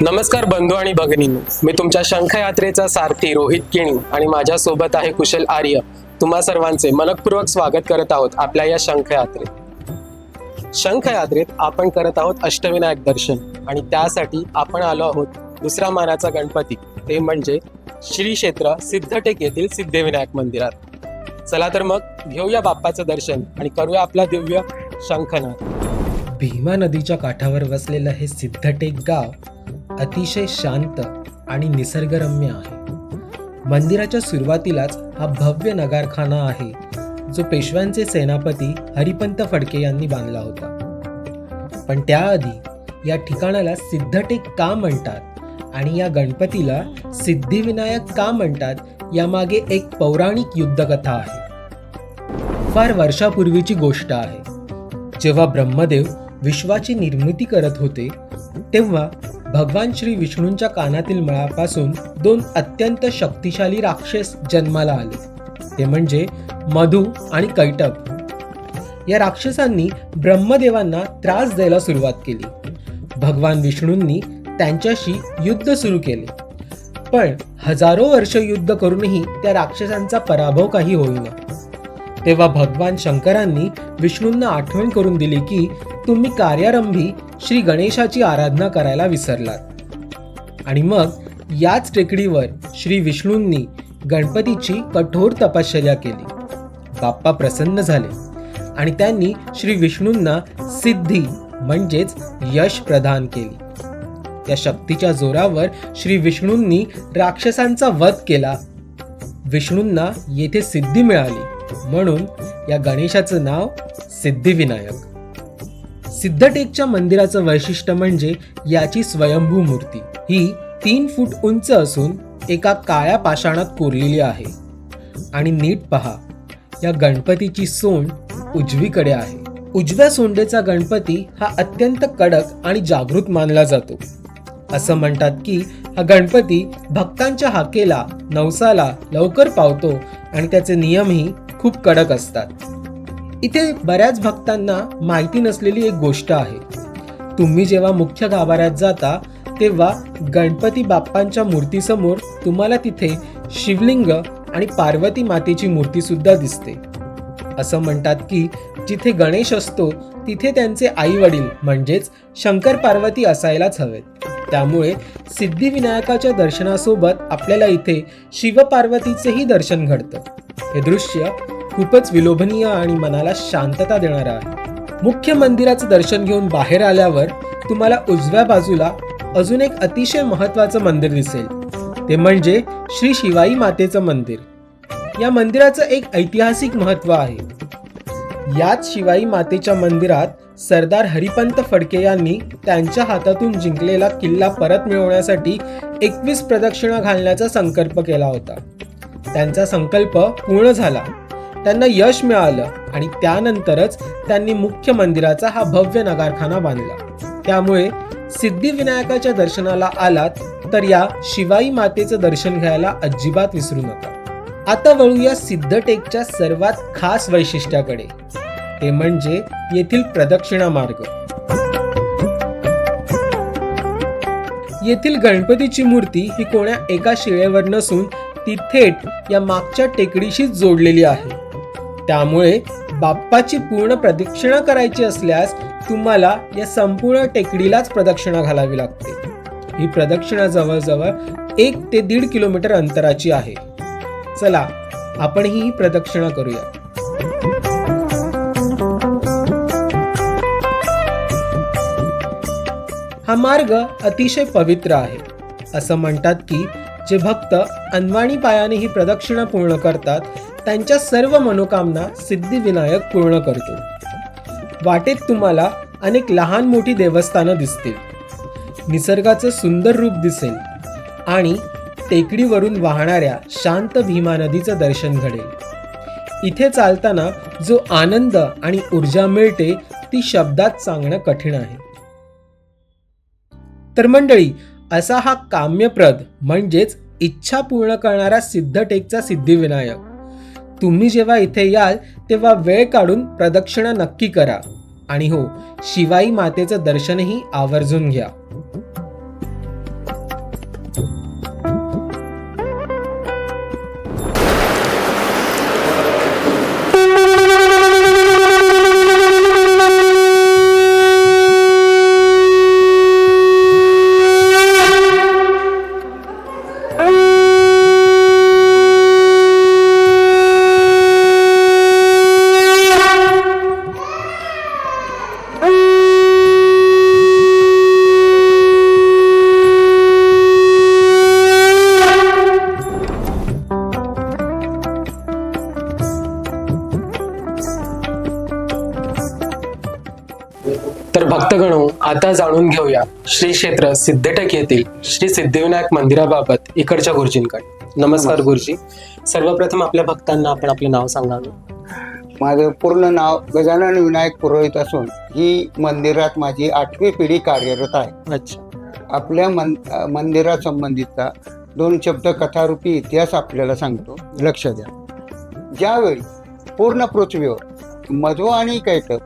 नमस्कार बंधू आणि भगिनींनो. मी तुमच्या शंखयात्रेचा सारथी रोहित किणी आणि माझ्यासोबत आहे कुशल आर्य. तुम्हा सर्वांचे मनपूर्वक स्वागत करत आहोत आपल्या या शंखयात्रेत. शंखयात्रेत आपण करत आहोत अष्टविनायक दर्शन आणि त्यासाठी आपण आलो आहोत दुसरा मानाचा गणपती. ते म्हणजे श्री क्षेत्र सिद्धटेक येथील सिद्धिविनायक मंदिरात. चला तर मग घेऊया बाप्पाचं दर्शन आणि करूया आपला दिव्य शंखनाद. भीमा नदीच्या काठावर वसलेलं हे सिद्धटेक गाव अतिशय शांत आणि निसर्गरम्य आहे. मंदिराच्या सुरुवातीलाच हा भव्य नगारखाना आहे जो पेशव्यांचे सेनापती हरिपंत फडके यांनी बांधला होता. पण त्याआधी या ठिकाणाला सिद्धटेक का म्हणतात आणि या गणपतीला सिद्धिविनायक का म्हणतात यामागे एक पौराणिक युद्धकथा आहे. फार वर्षापूर्वीची गोष्ट आहे. जेव्हा ब्रह्मदेव विश्वाची निर्मिती करत होते तेव्हा भगवान श्री विष्णूंच्या कानातील मळापासून दोन अत्यंत शक्तिशाली राक्षस जन्माला आले. ते म्हणजे मधु आणि कैटभ. या राक्षसांनी ब्रह्मदेवांना त्रास द्यायला सुरुवात केली. भगवान विष्णूंनी त्यांच्याशी युद्ध सुरू केले. पण हजारो वर्ष युद्ध करूनही त्या राक्षसांचा पराभव काही होईना. तेव्हा भगवान शंकरांनी विष्णूंना आठवण करून दिली की तुम्ही कार्यारंभी श्री गणेशाची आराधना करायला विसरलात. आणि मग याच टेकडीवर श्री विष्णूंनी गणपतीची कठोर तपश्चर्या केली. बाप्पा प्रसन्न झाले आणि त्यांनी श्री विष्णूंना सिद्धी म्हणजेच यश प्रदान केली. त्या शक्तीच्या जोरावर श्री विष्णूंनी राक्षसांचा वध केला. विष्णूंना येथे सिद्धी मिळाली म्हणून या गणेशाचं नाव सिद्धिविनायक. सिद्धटेकच्या मंदिराचं वैशिष्ट्य म्हणजे याची स्वयंभू मूर्ती ही तीन फूट उंच असून एका काळ्या पाषाणात कोरलेली आहे. आणि नीट पहा या गणपतीची सोंड उजवीकडे आहे. उजव्या सोंडेचा गणपती हा अत्यंत कडक आणि जागृत मानला जातो. असं म्हणतात की हा गणपती भक्तांच्या हाकेला नवसाला लवकर पावतो आणि त्याचे नियमही खूप कडक असतात. इथे बऱ्याच भक्तांना माहिती नसलेली एक गोष्ट आहे. तुम्ही जेव्हा मुख्य गाभाऱ्यात जाता तेव्हा गणपती बाप्पांच्या मूर्तीसमोर तुम्हाला तिथे शिवलिंग आणि पार्वती मातेची मूर्ती सुद्धा दिसते. असं म्हणतात की जिथे गणेश असतो तिथे त्यांचे आई वडील म्हणजेच शंकर पार्वती असायलाच हवेत. त्यामुळे सिद्धिविनायकाच्या दर्शनासोबत आपल्याला इथे शिवपार्वतीचेही दर्शन घडतं. हे दृश्य खूपच विलोभनीय आणि मनाला शांतता देणारा आहे. मुख्य मंदिराचं दर्शन घेऊन बाहेर आल्यावर तुम्हाला उजव्या बाजूला अजून एक अतिशय महत्वाचं मंदिर दिसेल. ते म्हणजे श्री शिवाई मातेचं मंदिर. या मंदिराचं एक ऐतिहासिक महत्त्व आहे. याच शिवाई मातेच्या मंदिरात सरदार हरिपंत फडके यांनी त्यांच्या हातातून जिंकलेला किल्ला परत मिळवण्यासाठी एकवीस प्रदक्षिणा घालण्याचा संकल्प केला होता. त्यांचा संकल्प पूर्ण झाला. त्यांना यश मिळालं आणि त्यानंतरच त्यांनी मुख्य मंदिराचा हा भव्य नगारखाना बांधला. त्यामुळे सिद्धिविनायकाच्या दर्शनाला आलात तर या शिवाई मातेचं दर्शन घ्यायला अजिबात विसरू नका. आता वळूया सिद्धटेकच्या सर्वात खास वैशिष्ट्याकडे. ते म्हणजे येथील प्रदक्षिणा मार्ग. येथील गणपतीची मूर्ती ही कोण्या एका शिळेवर नसून ती थेट या मागच्या टेकडीशी जोडलेली आहे. त्यामुळे बाप्पाची पूर्ण प्रदक्षिणा करायची असल्यास तुम्हाला या संपूर्ण टेकडीलाच प्रदक्षिणा घालावी लागते. ही प्रदक्षिणा जवळजवळ एक ते दीड किलोमीटर अंतराची आहे. चला आपण ही प्रदक्षिणा करूया. हा मार्ग अतिशय पवित्र आहे. असं म्हणतात की जे भक्त अनवाणी पायाने ही प्रदक्षिणा पूर्ण करतात त्यांच्या सर्व मनोकामना सिद्धिविनायक पूर्ण करतो. वाटेत तुम्हाला अनेक लहान मोठी देवस्थानं दिसतील. निसर्गाचं सुंदर रूप दिसेल आणि टेकडीवरून वाहणाऱ्या शांत भीमा नदीचं दर्शन घडेल. इथे चालताना जो आनंद आणि ऊर्जा मिळते ती शब्दात सांगणं कठीण आहे. तर मंडळी असा हा काम्यप्रद म्हणजेच इच्छा पूर्ण करणारा सिद्धटेकचा सिद्धिविनायक. तुम्ही जेव्हा इथे याल तेव्हा वेळ काढून प्रदक्षिणा नक्की करा. आणि हो शिवाई मातेचं दर्शनही आवर्जून घ्या. भक्तगणो आता जाणून घेऊया. श्री क्षेत्र सिद्धटेक येथील श्री सिद्धिविनायक मंदिराबाबत इकडच्या गुरुजींकडे. नमस्कार गुरुजी. सर्वप्रथम आपल्या भक्तांना आपण आपले नाव सांगावे माझं पूर्ण नाव गजानन विनायक पुरोहित असून ही मंदिरात माझी आठवी पिढी कार्यरत आहे. अच्छा. आपल्या मन अ, मंदिरासंबंधीचा दोन शब्द कथारूपी इतिहास आपल्याला सांगतो. लक्ष द्या. ज्यावेळी पूर्ण पृथ्वीवर मधु आणि कैटक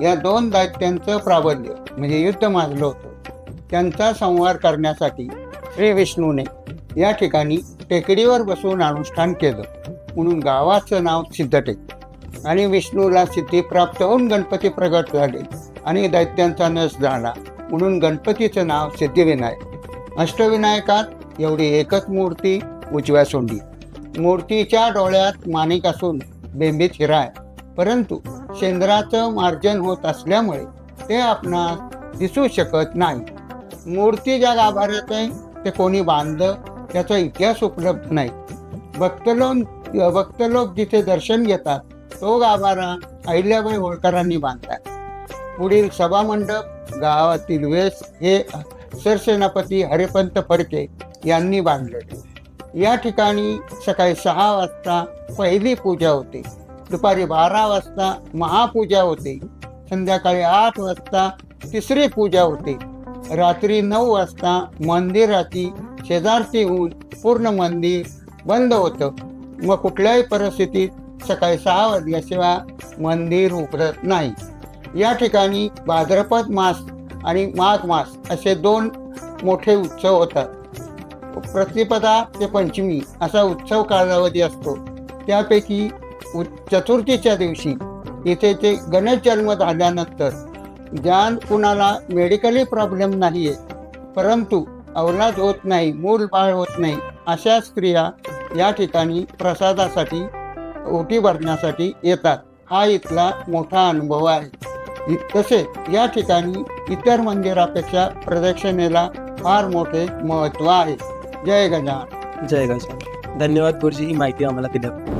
या दोन दैत्यांचं प्राबल्य म्हणजे युद्ध माजलं होतं. त्यांचा संवार करण्यासाठी श्री विष्णूने या ठिकाणी टेकडीवर बसून अनुष्ठान केलं. म्हणून गावाचं नाव सिद्धटेक. आणि विष्णूला सिद्धी प्राप्त होऊन गणपती प्रगट झाले. आणि दैत्यांचा नस झाला. म्हणून गणपतीचं नाव सिद्धिविनायक. अष्टविनायकात एवढी एकच मूर्ती उजव्या सोंडी. मूर्तीच्या डोळ्यात माणिक असून बेंबीत हिरा आहे परंतु शेंद्राचं मार्जन होत असल्यामुळे ते आपणास दिसू शकत नाही. मूर्ती ज्या गाभाऱ्यात आहे ते कोणी बांधलं त्याचा इतिहास उपलब्ध नाही. भक्तलोन भक्तलोक जिथे दर्शन घेतात तो गाभारा अहिल्याबाई होळकरांनी बांधला. पुढील सभामंडप गावातील वेस हे सरसेनापती हरिपंत फडके यांनी बांधलेले. या ठिकाणी सकाळी सहा वाजता पहिली पूजा होते. दुपारी बारा वाजता महापूजा होते. संध्याकाळी आठ वाजता तिसरी पूजा होते. रात्री नऊ वाजता मंदिराची शेजारची होऊन पूर्ण मंदिर बंद होतं. मग कुठल्याही परिस्थितीत सकाळी सहा वाजल्याशिवाय मंदिर उघडत नाही. या ठिकाणी भाद्रपद मास आणि माघ मास असे दोन मोठे उत्सव होतात. प्रतिपदा ते पंचमी असा उत्सव कालावधी असतो. त्यापैकी चतुर्थीच्या दिवशी इथे ते गणेश जन्म झाल्यानंतर ज्या कुणाला मेडिकली प्रॉब्लेम नाही आहे परंतु अवलाद होत नाही मूल बाळ होत नाही अशा स्त्रिया या ठिकाणी प्रसादासाठी ओटी भरण्यासाठी येतात. हा इथला मोठा अनुभव आहे. तसे तसेच या ठिकाणी इतर मंदिरापेक्षा प्रदक्षिणेला फार मोठे महत्त्व आहे. जय गजान जय गजान धन्यवाद गुरुजी ही माहिती आम्हाला दिल्याबद्दल.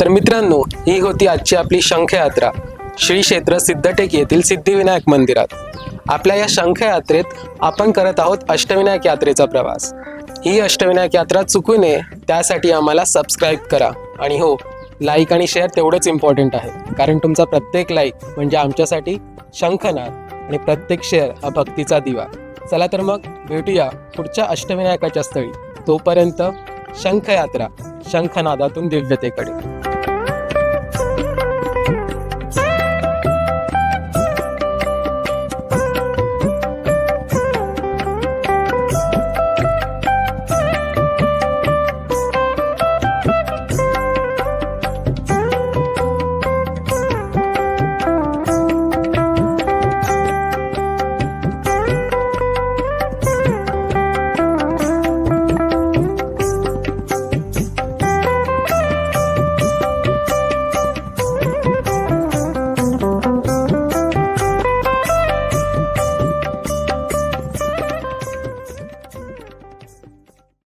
तर मित्रांनो ही होती आजची आपली शंखयात्रा. श्री क्षेत्र सिद्धटेक येथील सिद्धिविनायक मंदिरात. आपल्या या शंखयात्रेत आपण करत आहोत अष्टविनायक यात्रेचा प्रवास. ही अष्टविनायक यात्रा चुकू नये त्यासाठी आम्हाला सबस्क्राईब करा. आणि हो लाईक आणि शेअर तेवढंच इम्पॉर्टंट आहे. कारण तुमचा प्रत्येक लाईक म्हणजे आमच्यासाठी शंखनाद आणि प्रत्येक शेअर हा भक्तीचा दिवा. चला तर मग भेटूया पुढच्या अष्टविनायकाच्या स्थळी. तोपर्यंत शंखयात्रा शंखनादातून दिव्यतेकडे.